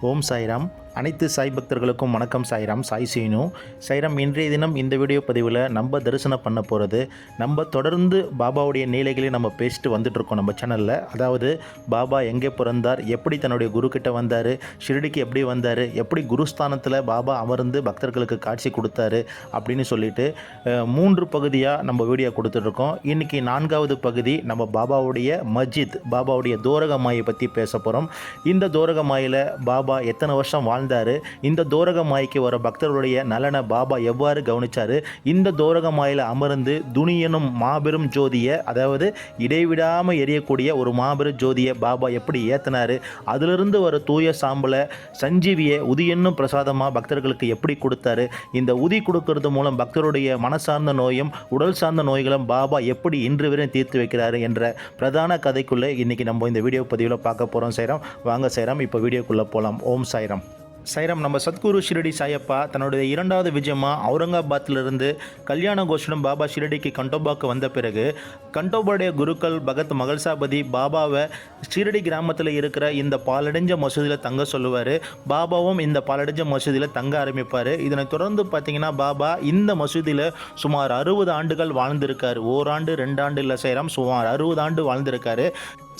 ஓம் சாய்ராம். அனைத்து சாய் பக்தர்களுக்கும் வணக்கம் சாய்ராம் சாய் சீனு. சாய்ராம் இன்றைய தினம் இந்த வீடியோ பதிவில் நம்ம தரிசனம் பண்ண போகிறது நம்ம தொடர்ந்து பாபாவுடைய நீலைகளை நம்ம பேசிட்டு வந்துட்டு இருக்கோம் நம்ம சேனலில் அதாவது பாபா எங்கே பிறந்தார் எப்படி தன்னுடைய குரு கிட்ட வந்தார் ஷிரடிக்கு எப்படி வந்தார் எப்படி குருஸ்தானத்தில் பாபா அமர்ந்து பக்தர்களுக்கு காட்சி கொடுத்தாரு அப்படின்னு சொல்லிட்டு மூன்று பகுதியாக நம்ம வீடியோ கொடுத்துட்ருக்கோம் இன்றைக்கி நான்காவது பகுதி நம்ம பாபாவுடைய மஜித் பாபாவுடைய தோரகமாயை பற்றி பேச போகிறோம் இந்த தோரகமாயில் பாபா எத்தனை வருஷம் வாழ்ந்து வாழ்ந்தார் இந்த தோரகமாய்க்கு வர பக்தர்களுடைய நலனை பாபா எவ்வாறு கவனித்தார் இந்த தோரகமாயில் அமர்ந்து துணியனும் மாபெரும் ஜோதியை அதாவது இடைவிடாமல் எரியக்கூடிய ஒரு மாபெரும் ஜோதியை பாபா எப்படி ஏற்றினார் அதிலிருந்து வர தூய சாம்பலை சஞ்சீவியை உதி என்னும் பிரசாதமாக பக்தர்களுக்கு எப்படி கொடுத்தாரு? இந்த உதி கொடுக்கறது மூலம் பக்தருடைய மனசார்ந்த நோயும் உடல் சார்ந்த நோய்களும் பாபா எப்படி இன்று வரை தீர்த்து வைக்கிறாரு என்ற பிரதான கதைக்குள்ளே இன்றைக்கி நம்ம இந்த வீடியோ பதிவில் பார்க்க போகிறோம் சைராம். வாங்க சைராம் இப்போ வீடியோக்குள்ளே போகலாம் ஓம் சாய்ராம் சைரம். நம்ம சத்குரு ஷிரடி சாயப்பா தன்னுடைய இரண்டாவது விஜயமாக அவுரங்காபாத்திலிருந்து கல்யாண கோஷனும் பாபா ஷிரடிக்கு கண்டோபாக்கு வந்த பிறகு கண்டோபாவுடைய குருக்கள் பகத் மகள்சாபதி பாபாவை ஷிரடி கிராமத்தில் இருக்கிற இந்த பாலடைஞ்ச மசூதியில் தங்க சொல்லுவார். பாபாவும் இந்த பாலடைஞ்ச மசூதியில் தங்க ஆரம்பிப்பார். இதனை தொடர்ந்து பார்த்தீங்கன்னா பாபா இந்த மசூதியில் சுமார் அறுபது ஆண்டுகள் வாழ்ந்திருக்கார். ஓராண்டு ரெண்டாண்டு இல்லை சைரம் சுமார் அறுபது ஆண்டு வாழ்ந்திருக்காரு.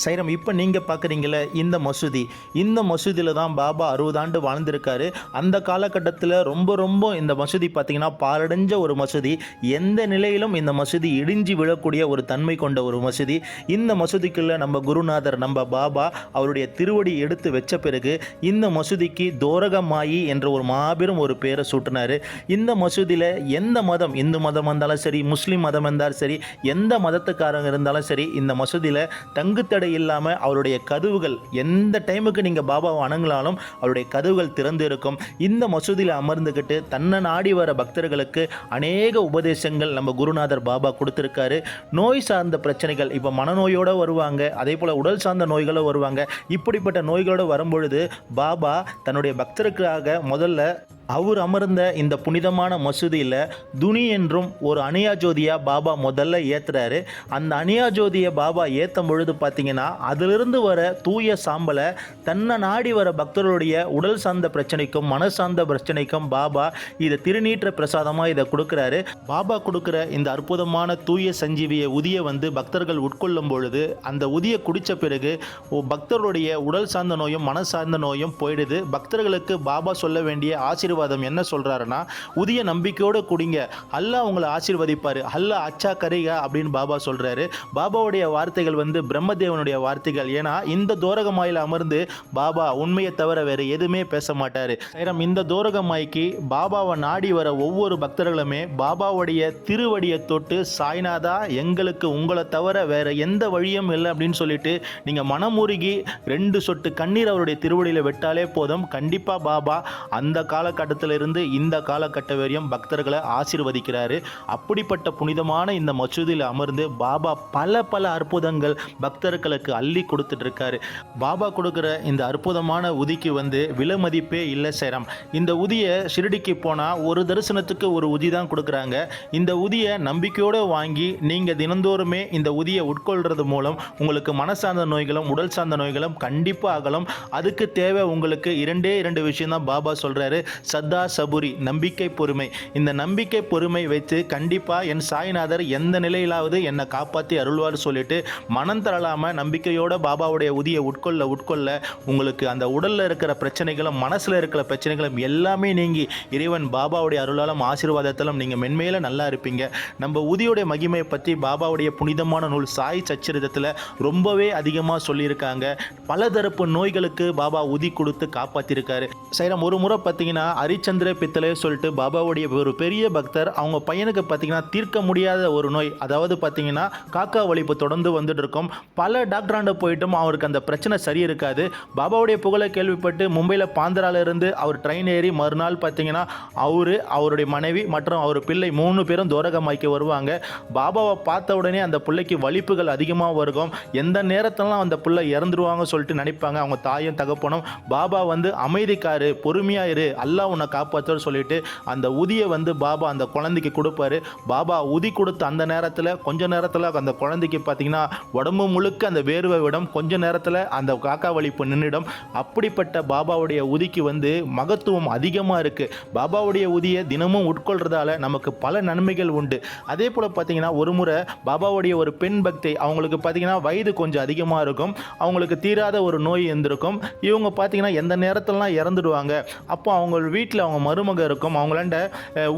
சைரம் இப்போ நீங்கள் பார்க்குறீங்களே இந்த மசூதி. இந்த மசூதியில் தான் பாபா அறுபது ஆண்டு வாழ்ந்திருக்காரு. அந்த காலகட்டத்தில் ரொம்ப ரொம்ப இந்த மசூதி பார்த்திங்கன்னா பாலடைஞ்ச ஒரு மசூதி. எந்த நிலையிலும் இந்த மசூதி இடிஞ்சு விழக்கூடிய ஒரு தன்மை கொண்ட ஒரு மசூதி. இந்த மசூதிக்குள்ளே நம்ம குருநாதர் நம்ம பாபா அவருடைய திருவடி எடுத்து வச்ச பிறகு இந்த மசூதிக்கு தோரகமாயி என்ற ஒரு மாபெரும் ஒரு பேரை சூட்டினார். இந்த மசூதியில் எந்த மதம் இந்து மதம் இருந்தாலும் சரி முஸ்லீம் மதம் இருந்தாலும் சரி எந்த மதத்துக்காரங்க இருந்தாலும் சரி இந்த மசூதியில் தங்குத்தடை இல்லாமல் அவருடைய கதவுகள் எந்த டைமுக்கு நீங்கள் பாபாவை வணங்கினாலும் அவருடைய கதவுகள் திறந்து இருக்கும் இந்த மசூதியில் அமர்ந்துக்கிட்டு தன்னை நாடி வர பக்தர்களுக்கு அநேக உபதேசங்கள் நம்ம குருநாதர் பாபா கொடுத்துருக்காரு. நோய் சார்ந்த பிரச்சனைகள் இப்போ மனநோயோடு வருவாங்க அதே போல் உடல் சார்ந்த நோய்களும் வருவாங்க. இப்படிப்பட்ட நோய்களோடு வரும்பொழுது பாபா தன்னுடைய பக்தருக்காக முதல்ல அவர் அமர்ந்த இந்த புனிதமான மசூதியில் துணி என்றும் ஒரு அணியா ஜோதியாக பாபா முதல்ல ஏற்றுறாரு அந்த அணியா ஜோதியை பாபா ஏற்றும் பொழுது பார்த்தீங்கன்னா அதிலிருந்து வர தூய சாம்பலை தன்னை நாடி வர பக்தர்களுடைய உடல் சார்ந்த பிரச்சனைக்கும் மன சார்ந்த பிரச்சனைக்கும் பாபா இதை திருநீற்ற பிரசாதமாக இதை கொடுக்குறாரு. பாபா கொடுக்குற இந்த அற்புதமான தூய சஞ்சீவிய உதியை வந்து பக்தர்கள் உட்கொள்ளும் பொழுது அந்த உதியை குடித்த பிறகு ஓ, பக்தர்களுடைய உடல் சார்ந்த நோயும் மன சார்ந்த நோயும் போயிடுது. பக்தர்களுக்கு பாபா சொல்ல வேண்டிய ஆசீர்வாதம் என்ன சொல்கிறாருன்னா உதிய நம்பிக்கையோடு குடிங்க. அல்லாஹ் உங்களை ஆசீர்வதிப்பார். அல்லாஹ் அச்சா கரிகா அப்படின்னு பாபா சொல்கிறாரு பாபாவுடைய வார்த்தைகள் வந்து பிரம்மதேவனுடைய வார்த்தைகள். ஏன்னா இந்த தோரகமாயில் அமர்ந்து பாபா உண்மையை தவிர வேறு எதுவுமே பேச மாட்டார். சைரம் இந்த தோரகமாய்க்கு பாபாவை நாடி வர ஒவ்வொரு பக்தர்களுமே பாபாவுடைய திருவடியை தொட்டு சாய்நாதா எங்களுக்கு உங்களை தவிர வேற எந்த வழியும் இல்லை அப்படின்னு சொல்லிட்டு நீங்கள் மனமுருகி ரெண்டு சொட்டு கண்ணீர் அவருடைய திருவடியில் விட்டாலே போதும். கண்டிப்பாக பாபா அந்த காலகட்டத்திலிருந்து இந்த காலகட்ட வரையும் பக்தர்களை ஆசிர்வதிக்கிறாரு. அப்படிப்பட்ட புனிதமான இந்த மசூதியில் அமர்ந்து பாபா பல பல அற்புதங்கள் பக்தர்களுக்கு அள்ளி கொடுத்துட்டு இருக்காரு பாபா கொடுக்குற இந்த அற்புதமான உதிக்கு வந்து விலை மதிப்பே இல்லை சேரம். இந்த உதியை ஷிரடிக்கு போனால் ஒரு தரிசனத்துக்கு ஒரு உதி தான் கொடுக்குறாங்க. இந்த உதியை நம்பிக்கையோடு வாங்கி நீங்கள் தினந்தோறுமே இந்த உதியை உட்கொள்றது மூலம் உங்களுக்கு மனசார்ந்த நோய்களும் உடல் சார்ந்த நோய்களும் கண்டிப்பாக அகலும். அதுக்கு தேவை உங்களுக்கு இரண்டே இரண்டு விஷயம் தான் பாபா சொல்கிறாரு சத்தா சபுரி நம்பிக்கை பொறுமை. இந்த நம்பிக்கை பொறுமை வைத்து கண்டிப்பாக என் சாய்நாதர் எந்த நிலையிலாவது என்னை காப்பாற்றி அருள்வார் சொல்லிட்டு மனம் தரலாமல் நம்பிக்கையோட பாபாவுடைய உதியை உட்கொள்ள உட்கொள்ள உங்களுக்கு அந்த உடலில் இருக்கிற பிரச்சனைகளும் மனசில் இருக்கிற பிரச்சனைகளும் எல்லாமே நீங்கி இறைவன் பாபாவுடைய அருளாலும் ஆசீர்வாதத்திலும் நீங்கள் மென்மையில் நல்லா இருப்பீங்க. நம்ம உதியோடைய மகிமையை பற்றி பாபாவுடைய புனிதமான நூல் சாய் சச்சரிதத்தில் ரொம்பவே அதிகமாக சொல்லியிருக்காங்க. பலதரப்பு நோய்களுக்கு பாபா உதி கொடுத்து காப்பாற்றிருக்காரு சைரம் ஒரு முறை பார்த்தீங்கன்னா ஹரிச்சந்திர பித்தளை சொல்லிட்டு பாபாவுடைய ஒரு பெரிய பக்தர். அவங்க பையனுக்கு பார்த்தீங்கன்னா தீர்க்க முடியாத ஒரு நோய். அதாவது பார்த்தீங்கன்னா காக்கா வலிப்பு தொடர்ந்து வந்துட்டு இருக்கும். பல டாக்டராண்ட போயிட்டும் அவருக்கு அந்த பிரச்சனை சரி இருக்காது. பாபாவுடைய புகழை கேள்விப்பட்டு மும்பையில் பாந்திராலிருந்து அவர் ட்ரெயின் ஏறி மறுநாள் பார்த்தீங்கன்னா அவர் அவருடைய மனைவி மற்றும் அவர் பிள்ளை மூணு பேரும் தோரகமாய்க்கு வருவாங்க. பாபாவை பார்த்த உடனே அந்த பிள்ளைக்கு வலிப்புகள் அதிகமாக வருகும். எந்த நேரத்திலலாம் அந்த பிள்ளை இறந்துருவாங்க சொல்லிட்டு நினைப்பாங்க. அவங்க தாயும் தகப்பனும். பாபா வந்து அமைதிக்காரு பொறுமையாயிரு அல்லாஹ் உன்னை காப்பாற்றுன்னு சொல்லிட்டு அந்த உதியை வந்து பாபா அந்த குழந்தைக்கு கொடுப்பாரு. பாபா உதி கொடுத்த அந்த நேரத்தில் கொஞ்ச நேரத்தில் அந்த குழந்தைக்கு பார்த்தீங்கன்னா உடம்பு முழுக்க அந்த வேர்வை விடம். கொஞ்ச நேரத்தில் அந்த காக்கா வலிப்பு நின்றுடும் அப்படிப்பட்ட பாபாவுடைய உதிக்கு வந்து மகத்துவம் அதிகமாக இருக்குது பாபாவுடைய உதியை தினமும் உட்கொள்றதால நமக்கு பல நன்மைகள் உண்டு. அதே போல் பார்த்தீங்கன்னா ஒரு முறை பாபாவுடைய ஒரு பெண் பக்தி அவங்களுக்கு பார்த்தீங்கன்னா வயது கொஞ்சம் அதிகமாக இருக்கும். அவங்களுக்கு தீராத ஒரு நோய் இருந்திருக்கும். இவங்க பார்த்தீங்கன்னா எந்த நேரத்திலலாம் இறந்துடுவாங்க. அப்போ அவங்க வீட்டில் அவங்க மருமக இருக்கும் அவங்களாண்ட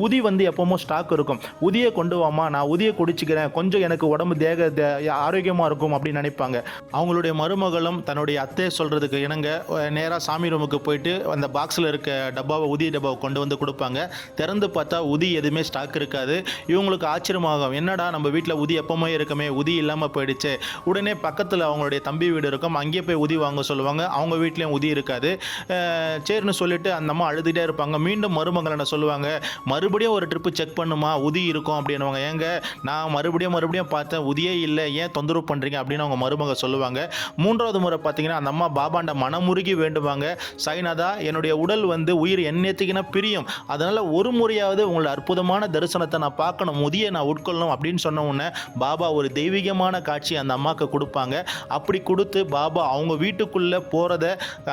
உதி வந்து எப்போவும் ஸ்டாக் இருக்கும். உதியை கொண்டு வாமா நான் உதியை குடிச்சிக்கிறேன் கொஞ்சம் எனக்கு உடம்பு தேக ஆரோக்கியமாக இருக்கும் அப்படின்னு நினைப்பாங்க. அவங்களுடைய மருமகளும் தன்னுடைய அத்தையை சொல்கிறதுக்கு இணங்க நேராக சாமி ரூமுக்கு போயிட்டு அந்த பாக்ஸில் இருக்க டப்பாவை உதிய டப்பாவை கொண்டு வந்து கொடுப்பாங்க. திறந்து பார்த்தா உதி எதுவுமே ஸ்டாக் இருக்காது. இவங்களுக்கு ஆச்சரியமாகும் என்னடா நம்ம வீட்டில் உதி எப்போவுமே இருக்குமே உதி இல்லாமல் போயிடுச்சு. உடனே பக்கத்தில் அவங்களுடைய தம்பி வீடு இருக்கும் அங்கேயே போய் உதி வாங்க சொல்லுவாங்க. அவங்க வீட்லேயும் உதி இருக்காது. சரின்னு சொல்லிட்டு அந்த அம்மா அழுதுகிட்டே இருப்பாங்க. மீண்டும் மருமகள் என்ன சொல்லுவாங்க மறுபடியும் ஒரு ட்ரிப்பு செக் பண்ணுமா? உதி இருக்கும். அப்படின்னுவாங்க. ஏங்க நான் மறுபடியும் மறுபடியும் பார்த்தேன் உதியே இல்லை. ஏன் தொந்தரவு பண்ணுறீங்க அப்படின்னு அவங்க மருமக சொல்லுவாங்க. மூன்றாவது முறை பார்த்தீங்கன்னா அந்த அம்மா பாபாண்ட மனமுருகி வேண்டுவாங்க. சைனாதா என்னுடைய உடல் வந்து உயிர் என்னத்துக்குன்னா பிரியும். அதனால் ஒரு முறையாவது உங்களோட அற்புதமான தரிசனத்தை நான் பார்க்கணும். முதிய நான் உட்கொள்ளணும். அப்படின்னு சொன்ன உடனே பாபா ஒரு தெய்வீகமான காட்சி அந்த அம்மாவுக்கு கொடுப்பாங்க. அப்படி கொடுத்து பாபா அவங்க வீட்டுக்குள்ளே போகிறத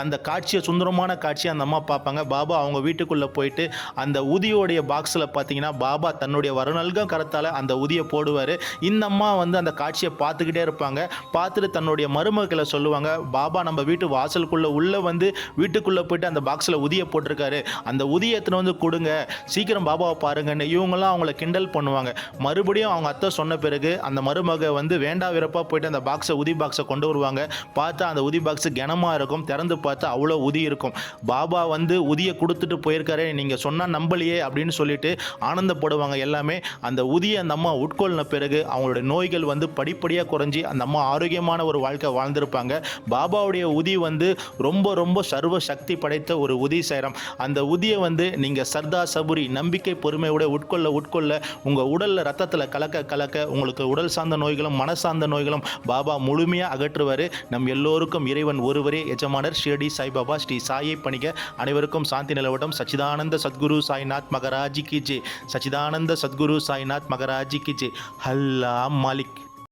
அந்த காட்சியை சுந்தரமான காட்சியை அந்த அம்மா பார்ப்பாங்க. பாபா அவங்க வீட்டுக்குள்ளே போயிட்டு அந்த உதியோடைய பாக்ஸில் பார்த்தீங்கன்னா பாபா தன்னுடைய வருநல்கம் கரத்தால் அந்த உதியை போடுவார். இந்த அம்மா வந்து அந்த காட்சியை பார்த்துக்கிட்டே இருப்பாங்க. பார்த்துட்டு தன்னுடைய மருமக்களை சொல்லுவாங்க பாபா நம்ம வீட்டு வாசலுக்குள்ளே உள்ளே வந்து வீட்டுக்குள்ளே போயிட்டு அந்த பாக்ஸில் உதியை போட்டிருக்காரு. அந்த உதியை வந்து கொடுங்க. சீக்கிரம் பாபாவை பாருங்கன்னு. இவங்கெல்லாம் அவங்கள கிண்டல் பண்ணுவாங்க. மறுபடியும் அவங்க அத்தை சொன்ன பிறகு அந்த மருமக வந்து வேண்டா விரப்பாக போயிட்டு அந்த பாக்ஸை உதி பாக்ஸை கொண்டு வருவாங்க. பார்த்தா அந்த உதி பாக்ஸ் கனமாக இருக்கும். திறந்து பார்த்தா அவ்வளோ உதி இருக்கும். பாபா வந்து உதியை கொடுத்துட்டு போயிருக்காரு. நீங்கள் சொன்னால் நம்பலையே அப்படின்னு சொல்லிட்டு ஆனந்தப்படுவாங்க எல்லாமே. அந்த உதியை அந்த அம்மா உட்கொள்ளின பிறகு அவங்களுடைய நோய்கள் வந்து படிப்படியாக குறைஞ்சி அந்த அம்மா ஆரோக்கியமான ஒரு வாழ்க்கை வாழ்ந்திருப்பாங்க. பாபாவுடைய உதி வந்து ரொம்ப ரொம்ப சர்வ சக்தி படைத்த ஒரு உதி சேரம். அந்த உதியை வந்து நீங்கள் சர்தா சபுரி நம்பிக்கை பொறுமையோட உட்கொள்ள உட்கொள்ள உங்கள் உடலில் ரத்தத்தில் கலக்க கலக்க உங்களுக்கு உடல் சார்ந்த நோய்களும் மன சார்ந்த நோய்களும் பாபா முழுமையாக அகற்றுவார். நம் எல்லோருக்கும் இறைவன் ஒருவரே. எஜமானர் ஷிரடி சாய்பாபா ஸ்ரீ சாயை பணிக. அனைவருக்கும் சாந்தி நிலவட்டம். சச்சிதானந்த சத்குரு சாய்நாத் மகராஜி கி ஜே. சச்சிதானந்த சத்குரு சாய்நாத் மகராஜி கி ஜே. ஹல்லா மாலிக்.